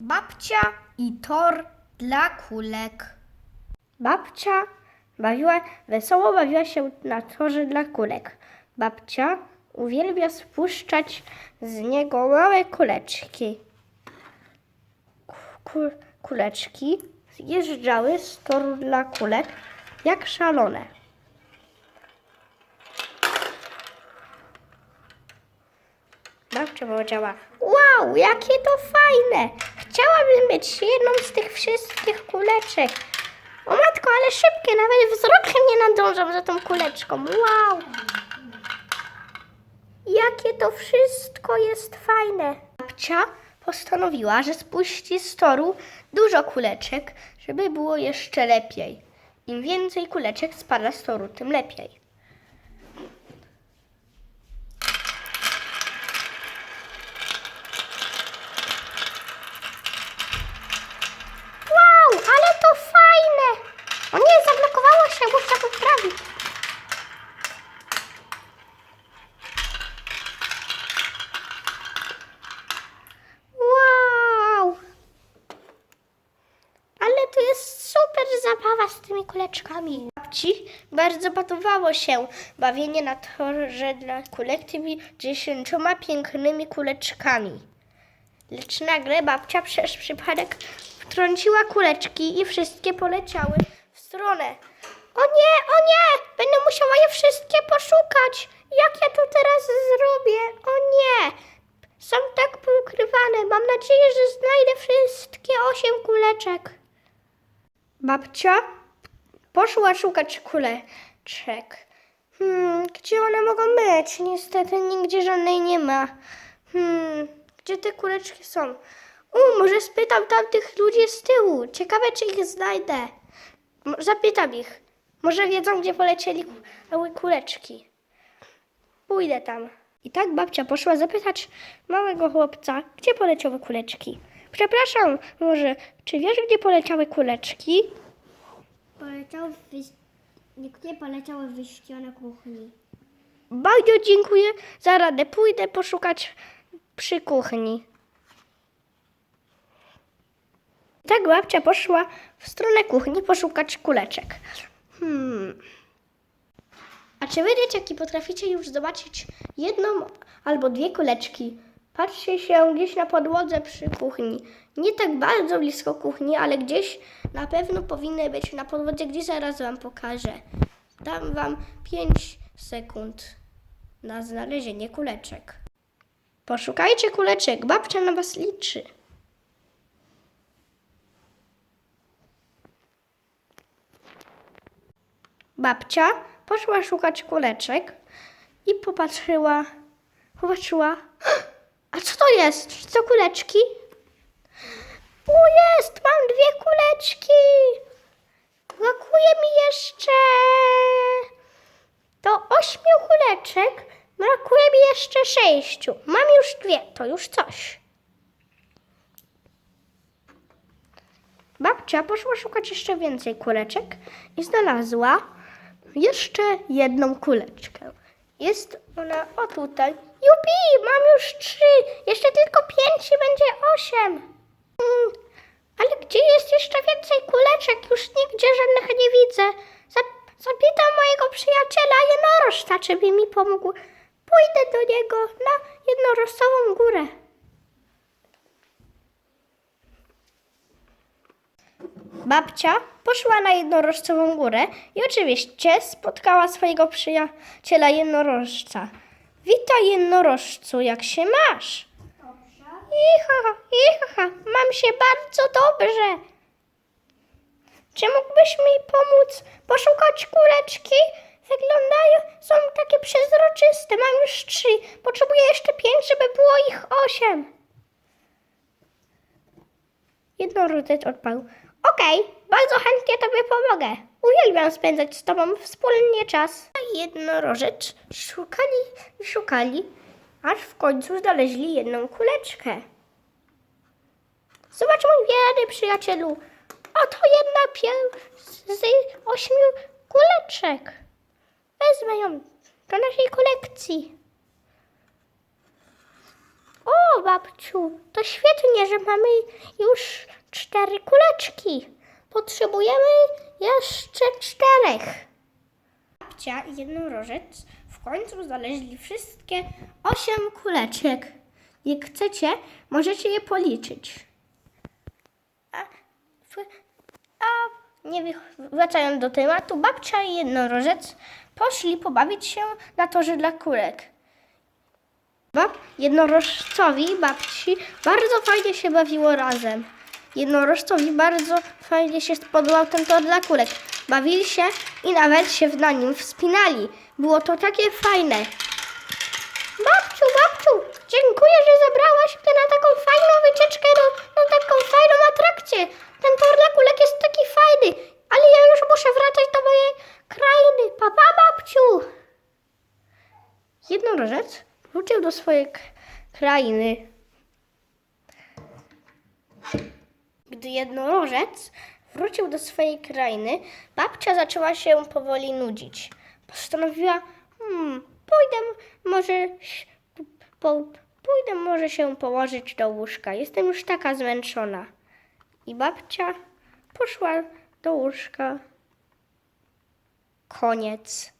Babcia i tor dla kulek. Babcia bawiła, wesoło bawiła się na torze dla kulek. Babcia uwielbia spuszczać z niego małe kuleczki. Ku, kuleczki zjeżdżały z toru dla kulek jak szalone. Babcia powiedziała, wow, jakie to fajne! Chciałabym mieć jedną z tych wszystkich kuleczek. O matko, ale szybkie, nawet wzrokiem nie nadążam za tą kuleczką. Wow! Jakie to wszystko jest fajne. Babcia postanowiła, że spuści z toru dużo kuleczek, żeby było jeszcze lepiej. Im więcej kuleczek spada z toru, tym lepiej. Wow, ale to fajne! O nie, zablokowało poprawić. Wow! Ale to jest super zabawa z tymi kuleczkami. Babci bardzo podobało się bawienie na torze dla kulek tymi dziesięcioma pięknymi kuleczkami. Lecz nagle babcia przez przypadek wtrąciła kuleczki i wszystkie poleciały w stronę. O nie, o nie! Będę musiała je wszystkie poszukać. Jak ja to teraz zrobię? O nie! Są tak poukrywane. Mam nadzieję, że znajdę wszystkie osiem kuleczek. Babcia poszła szukać kuleczek. Hmm, gdzie one mogą być? Niestety nigdzie żadnej nie ma. Hmm, gdzie te kuleczki są? U, może spytam tamtych ludzi z tyłu. Ciekawe, czy ich znajdę. Zapytam ich. Może wiedzą, gdzie polecieli ku- kuleczki. Pójdę tam. I tak babcia poszła zapytać małego chłopca, gdzie poleciały kuleczki. Przepraszam, może, czy wiesz, gdzie poleciały kuleczki? Poleciał w wyś... Niektóre poleciały w wyjścione kuchni. Bardzo dziękuję za radę. Pójdę poszukać przy kuchni. Tak babcia poszła w stronę kuchni poszukać kuleczek. Hmm. A czy wy, dzieciaki, potraficie już zobaczyć jedną albo dwie kuleczki? Patrzcie się gdzieś na podłodze przy kuchni. Nie tak bardzo blisko kuchni, ale gdzieś na pewno powinny być na podłodze, gdzie zaraz wam pokażę. Dam wam 5 sekund na znalezienie kuleczek. Poszukajcie kuleczek, babcia na was liczy. Babcia poszła szukać kuleczek i popatrzyła, popatrzyła. A co to jest? Czy to kuleczki? O jest, mam dwie kuleczki. Brakuje mi jeszcze do ośmiu kuleczek. Brakuje mi jeszcze sześciu. Mam już dwie, to już coś. Babcia poszła szukać jeszcze więcej kuleczek i znalazła jeszcze jedną kuleczkę. Jest ona o tutaj. Jupi, mam już trzy. Jeszcze tylko pięć i będzie osiem. Mm, ale gdzie jest jeszcze więcej kuleczek? Już nigdzie żadnych nie widzę. Zap- zapytam mojego przyjaciela jednorożca, czy by mi pomógł. Pójdę do niego na jednorożcową górę. Babcia poszła na jednorożcową górę i oczywiście spotkała swojego przyjaciela jednorożca. Witaj jednorożcu, jak się masz? Iha, iha, mam się bardzo dobrze. Czy mógłbyś mi pomóc poszukać kuleczki? Wyglądają, są takie przezroczyste. Mam już trzy. Potrzebuję jeszcze pięć, żeby było ich osiem. Jednorożec odparł. Okej, bardzo chętnie tobie pomogę. Uwielbiam spędzać z tobą wspólnie czas. A jednorożec szukali, szukali, aż w końcu znaleźli jedną kuleczkę. Zobacz, mój wierny przyjacielu. Oto jedna z ośmiu kuleczek. Wezmę ją do naszej kolekcji. O, babciu, to świetnie, że mamy już cztery kuleczki. Potrzebujemy jeszcze czterech. Babcia i jednorożec w końcu znaleźli wszystkie osiem kuleczek. Jak chcecie, możecie je policzyć. A, a nie wracając do tematu, babcia i jednorożec poszli pobawić się na torze dla kulek. Bab, jednorożcowi babci bardzo fajnie się bawiło razem. Jednorożcowi bardzo fajnie się spodobał ten tor dla kulek. Bawili się i nawet się na nim wspinali. Było to takie fajne. Babciu, babciu, dziękuję, że zabrałaś mnie na taką fajną wycieczkę, na, na taką fajną atrakcję. Ten tor dla kulek jest taki fajny, ale ja już muszę wracać do mojej krainy. Papa, babciu! Jednorożec wrócił do swojej krainy. Gdy jednorożec wrócił do swojej krainy, babcia zaczęła się powoli nudzić. Postanowiła, hmm, pójdę może, po, pójdę może się położyć do łóżka. Jestem już taka zmęczona. I babcia poszła do łóżka. Koniec.